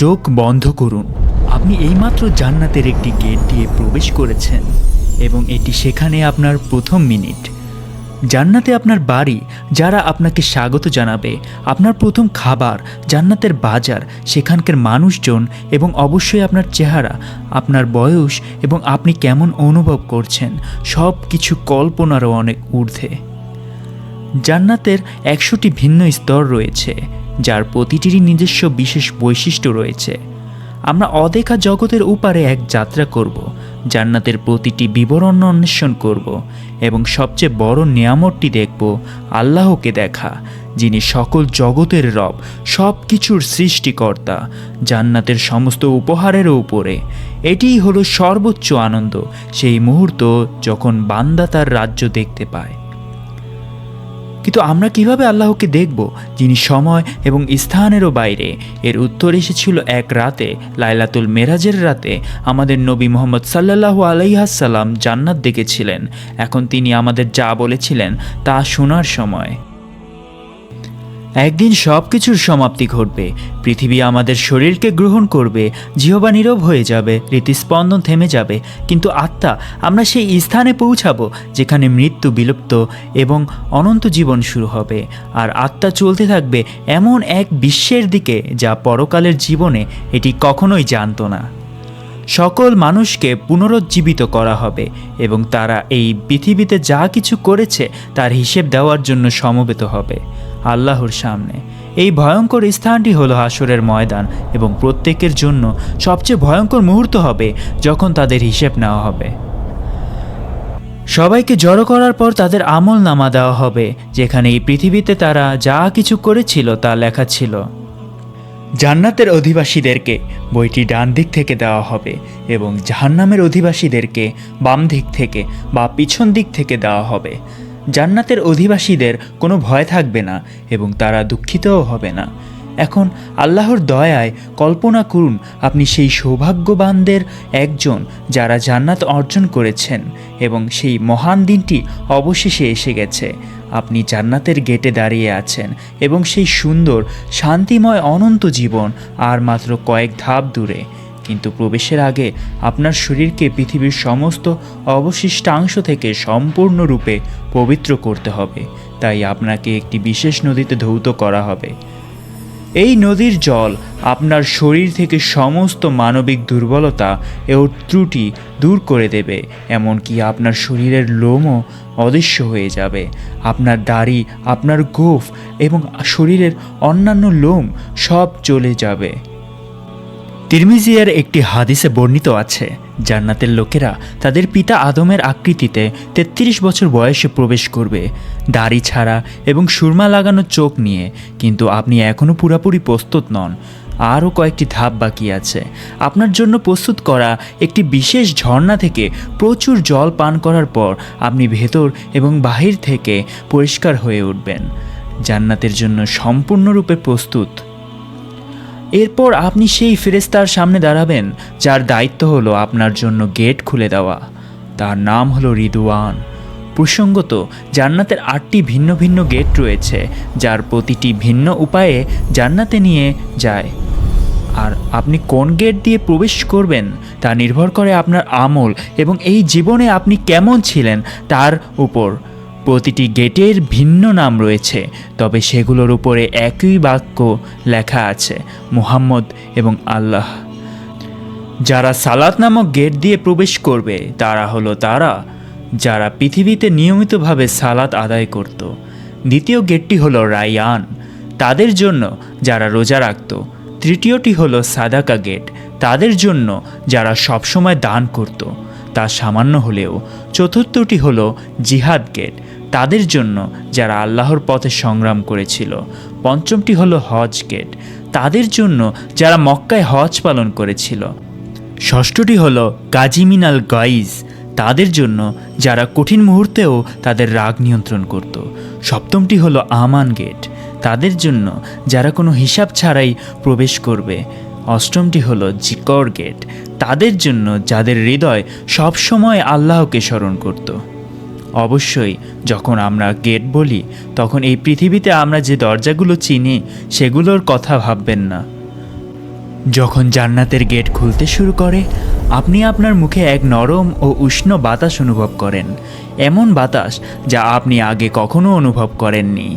চোখ বন্ধ করুন। আপনি এইমাত্র জান্নাতের একটি গেট দিয়ে প্রবেশ করেছেন এবং এটি সেখানে আপনার প্রথম মিনিট। জান্নাতে আপনার বাড়ি, যারা আপনাকে স্বাগত জানাবে, আপনার প্রথম খাবার, জান্নাতের বাজার, সেখানকার মানুষজন এবং অবশ্যই আপনার চেহারা, আপনার বয়স এবং আপনি কেমন অনুভব করছেন সব কিছু কল্পনারও অনেক ঊর্ধ্বে। জান্নাতের একশোটি ভিন্ন স্তর রয়েছে। যার প্রতিটিরই নিজস্ব বিশেষ বৈশিষ্ট্য রয়েছে। আমরা অদেখা জগতের উপারে এক যাত্রা করব, জান্নাতের প্রতিটি বিবরণ অন্বেষণ করব এবং সবচেয়ে বড় নিয়ামতটি দেখব, আল্লাহকে দেখা, যিনি সকল জগতের রব সব কিছুর সৃষ্টিকর্তা, জান্নাতের সমস্ত উপহারের উপরে। এটিই হলো সর্বোচ্চ আনন্দ, সেই মুহূর্ত যখন বান্দা তার রাজ্য দেখতে পায়। কিন্তু আমরা কীভাবে আল্লাহকে দেখব, যিনি সময় এবং স্থানেরও বাইরে? এর উত্তর এসেছিল এক রাতে, লাইলাতুল মেরাজের রাতে, আমাদের নবী মোহাম্মদ সাল্লাহ আলাইহাসাল্লাম জান্নাত দেখেছিলেন। এখন তিনি আমাদের যা বলেছিলেন, তা শোনার সময়। একদিন সব কিছুর সমাপ্তি ঘটবে। পৃথিবী আমাদের শরীরকে গ্রহণ করবে, জিহবা নীরব হয়ে যাবে হৃদস্পন্দন থেমে যাবে। কিন্তু আত্মা, আমরা সেই স্থানে পৌঁছাবো, যেখানে মৃত্যু বিলুপ্ত এবং অনন্ত জীবন শুরু হবে। আর আত্মা চলতে থাকবে এমন এক বিশ্বের দিকে, যা পরকালের জীবনে এটি কখনোই জানতো না। সকল মানুষকে পুনরুজ্জীবিত করা হবে এবং তারা এই পৃথিবীতে যা কিছু করেছে, তার হিসেব দেওয়ার জন্য সমবেত হবে। আল্লাহর সামনে। এই ভয়ঙ্কর স্থানটি হলো হাসরের ময়দান এবং প্রত্যেকের জন্য সবচেয়ে ভয়ঙ্কর মুহূর্ত হবে যখন তাদের হিসেব নেওয়া হবে। সবাইকে জড়ো করার পর তাদের আমল নামা দেওয়া হবে, যেখানে এই পৃথিবীতে তারা যা কিছু করেছিল তা লেখা ছিল। জান্নাতের অধিবাসীদেরকে বইটি ডান দিক থেকে দেওয়া হবে এবং জাহান্নামের অধিবাসীদেরকে বাম দিক থেকে বা পিছন দিক থেকে দেওয়া হবে। জান্নাতের অধিবাসীদের কোনো ভয় থাকবে না এবং তারা দুঃখিতও হবে না। এখন আল্লাহর দয়ায় কল্পনা করুন, আপনি সেই সৌভাগ্যবানদের একজন যারা জান্নাত অর্জন করেছেন এবং সেই মহান দিনটি অবশেষে এসে গেছে। আপনি জান্নাতের গেটে দাঁড়িয়ে আছেন এবং সেই সুন্দর, শান্তিময়, অনন্ত জীবন আর মাত্র কয়েক ধাপ দূরে। কিন্তু প্রবেশের আগে আপনার শরীরকে পৃথিবীর সমস্ত অবশিষ্টাংশ থেকে সম্পূর্ণরূপে পবিত্র করতে হবে। তাই আপনাকে একটি বিশেষ নদীতে ধৌত করা হবে। এই নদীর জল আপনার শরীর থেকে সমস্ত মানবিক দুর্বলতা ও ত্রুটি দূর করে দেবে, এমনকি আপনার শরীরের লোমও অদৃশ্য হয়ে যাবে। আপনার দাড়ি, আপনার গোফ এবং শরীরের অন্যান্য লোম সব চলে যাবে। তিরমিজিয়ার একটি হাদিসে বর্ণিত আছে, জান্নাতের লোকেরা তাদের পিতা আদমের আকৃতিতে তেত্রিশ বছর বয়সে প্রবেশ করবে, দাড়ি ছাড়া এবং সুরমা লাগানো চোখ নিয়ে, কিন্তু আপনি এখনও পুরোপুরি প্রস্তুত নন। আরও কয়েকটি ধাপ বাকি আছে। আপনার জন্য প্রস্তুত করা একটি বিশেষ ঝর্ণা থেকে প্রচুর জল পান করার পর আপনি ভেতর এবং বাহির থেকে পরিষ্কার হয়ে উঠবেন। জান্নাতের জন্য সম্পূর্ণরূপে প্রস্তুত। এরপর আপনি সেই ফেরেস্তার সামনে দাঁড়াবেন, যার দায়িত্ব হলো আপনার জন্য গেট খুলে দেওয়া। তার নাম হলো রিদুয়ান প্রসঙ্গত, জান্নাতের আটটি ভিন্ন ভিন্ন গেট রয়েছে, যার প্রতিটি ভিন্ন উপায়ে জান্নাতে নিয়ে যায়। আর আপনি কোন গেট দিয়ে প্রবেশ করবেন, তা নির্ভর করে আপনার আমল এবং এই জীবনে আপনি কেমন ছিলেন তার উপর। প্রতিটি গেটের ভিন্ন নাম রয়েছে, তবে সেগুলোর উপরে একই বাক্য লেখা আছে, মুহাম্মদ এবং আল্লাহ। যারা সালাত নামক গেট দিয়ে প্রবেশ করবে, তারা হলো তারা যারা পৃথিবীতে নিয়মিতভাবে সালাত আদায় করত। দ্বিতীয় গেটটি হলো রায়ান, তাদের জন্য যারা রোজা রাখত। তৃতীয়টি হলো সাদাকা গেট, তাদের জন্য যারা সবসময় দান করত। তা সামান্য হলেও চতুর্থটি হলো জিহাদ গেট তাদের জন্য যারা আল্লাহর পথে সংগ্রাম করেছিল। পঞ্চমটি হলো হজ গেট। তাদের জন্য যারা মক্কায় হজ পালন করেছিল। ষষ্ঠটি হলো কাজিমিনাল গাইজ। তাদের জন্য যারা কঠিন মুহূর্তেও তাদের রাগ নিয়ন্ত্রণ করত। সপ্তমটি হলো আমান গেট। তাদের জন্য যারা কোনো হিসাব ছাড়াই প্রবেশ করবে। অষ্টমটি হলো জিকর গেট। তাদের জন্য যাদের হৃদয় সবসময় আল্লাহকে স্মরণ করত। অবশ্যই, যখন আমরা গেট বলি, তখন এই পৃথিবীতে আমরা যে দরজাগুলো চিনি, সেগুলোর কথা ভাববেন না। যখন জান্নাতের গেট খুলতে শুরু করে, আপনি আপনার মুখে এক নরম ও উষ্ণ বাতাস অনুভব করেন, এমন বাতাস যা আপনি আগে কখনো অনুভব করেননি।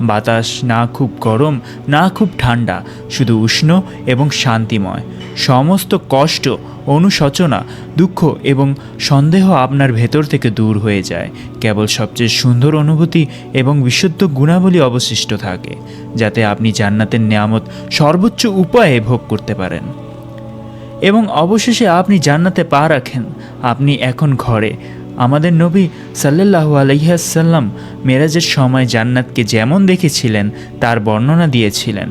বাতাস না খুব গরম, না খুব ঠান্ডা, শুধু উষ্ণ এবং শান্তিময়। সমস্ত কষ্ট, অনুশোচনা, দুঃখ এবং সন্দেহ আপনার ভেতর থেকে দূর হয়ে যায়। কেবল সবচেয়ে সুন্দর অনুভূতি এবং বিশুদ্ধ গুণাবলী অবশিষ্ট থাকে, যাতে আপনি জান্নাতের নিয়ামত সর্বোচ্চ উপায়ে ভোগ করতে পারেন। এবং অবশেষে আপনি জান্নাতে পা রাখেন। আপনি এখন ঘরে আমাদের নবী সাল্লাল্লাহু আলহিহাসাল্লাম মেরাজের সময় জান্নাতকে যেমন দেখেছিলেন, তার বর্ণনা দিয়েছিলেন।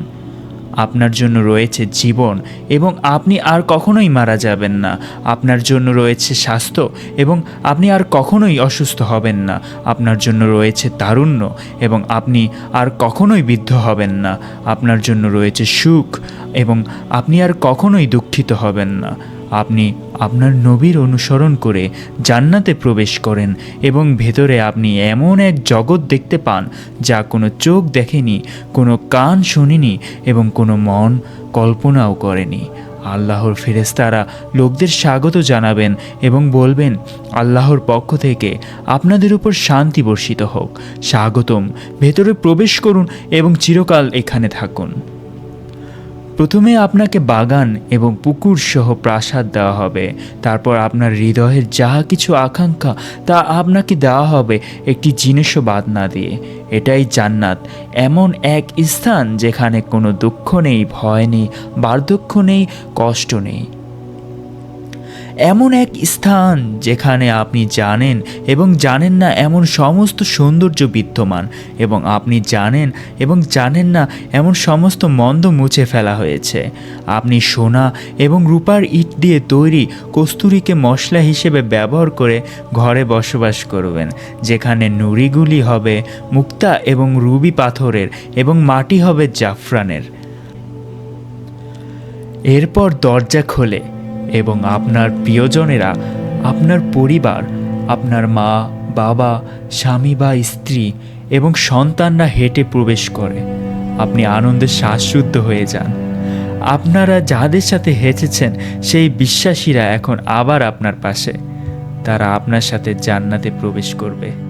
আপনার জন্য রয়েছে জীবন এবং আপনি আর কখনোই মারা যাবেন না। আপনার জন্য রয়েছে স্বাস্থ্য এবং আপনি আর কখনোই অসুস্থ হবেন না। আপনার জন্য রয়েছে তারুণ্য এবং আপনি আর কখনোই বৃদ্ধ হবেন না। আপনার জন্য রয়েছে সুখ এবং আপনি আর কখনোই দুঃখিত হবেন না। আপনি আপনার নবীর অনুসরণ করে জান্নাতে প্রবেশ করেন এবং ভেতরে আপনি এমন এক জগৎ দেখতে পান যা কোনো চোখ দেখেনি, কোনো কান শোনেনি এবং কোনো মন কল্পনাও করেনি। আল্লাহর ফেরেস্তারা লোকদের স্বাগত জানাবেন এবং বলবেন, আল্লাহর পক্ষ থেকে আপনাদের উপর শান্তি বর্ষিত হোক। স্বাগতম। ভেতরে প্রবেশ করুন এবং চিরকাল এখানে থাকুন। প্রথমে আপনাকে বাগান এবং পুকুর সহ প্রাসাদ দেওয়া হবে। তারপর আপনার হৃদয়ের যা কিছু আকাঙ্ক্ষা, তা আপনাকে দেওয়া হবে একটি জিনিসও বাদ না দিয়ে। এটাই জান্নাত। এমন এক স্থান যেখানে কোনো দুঃখ নেই, ভয় নেই, বার্ধক্য নেই, কষ্ট নেই। এমন এক স্থান যেখানে আপনি জানেন এবং জানেন না এমন সমস্ত সৌন্দর্য বিদ্যমান এবং আপনি জানেন এবং জানেন না এমন সমস্ত মন্দ মুছে ফেলা হয়েছে। আপনি সোনা এবং রূপার ইট দিয়ে তৈরি কস্তুরীকে মশলা হিসেবে ব্যবহার করে ঘরে বসবাস করবেন, যেখানে নুড়িগুলি হবে মুক্তা এবং রুবি পাথরের এবং মাটি হবে জাফরানের। এরপর দরজা খোলে। এবং আপনার প্রিয়জনেরা, আপনার পরিবার, আপনার মা, বাবা, স্বামী বা স্ত্রী এবং সন্তানরা হেঁটে প্রবেশ করে। আপনি আনন্দে শ্বাসরুদ্ধ হয়ে যান। আপনারা যাদের সাথে হেঁচেছেন সেই বিশ্বাসীরা এখন আবার আপনার পাশে। তারা আপনার সাথে জান্নাতে প্রবেশ করবে।